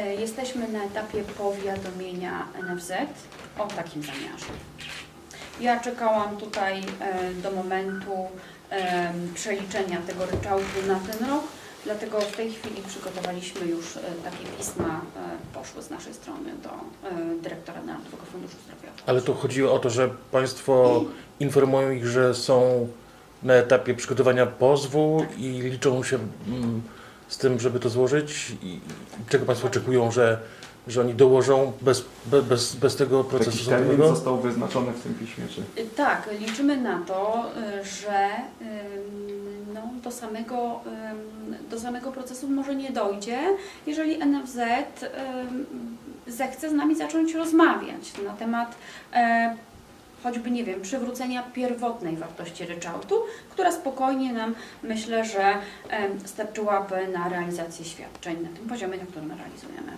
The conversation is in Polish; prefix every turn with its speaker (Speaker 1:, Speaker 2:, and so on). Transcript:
Speaker 1: E, Jesteśmy na etapie powiadomienia NFZ o takim zamiarze. Ja czekałam tutaj e, do momentu e, przeliczenia tego ryczałtu na ten rok, dlatego w tej chwili przygotowaliśmy już takie pisma, poszły z naszej strony do dyrektora Narodowego Funduszu Zdrowia.
Speaker 2: Ale tu chodziło o to, że Państwo informują ich, że są na etapie przygotowania pozwu i liczą się mm, z tym, żeby to złożyć. I czego Państwo oczekują, że, że oni dołożą bez, be- bez, bez tego procesu
Speaker 3: Jakiś termin
Speaker 2: sądowego?
Speaker 3: został wyznaczony w tym piśmie, czy?
Speaker 1: Y, Tak, liczymy na to, y, że ym, no, do, samego, ym, do samego procesu może nie dojdzie, jeżeli NFZ ym, zechce z nami zacząć rozmawiać na temat e, choćby, nie wiem, przywrócenia pierwotnej wartości ryczałtu, która spokojnie nam, myślę, że starczyłaby na realizację świadczeń na tym poziomie, na którym realizujemy.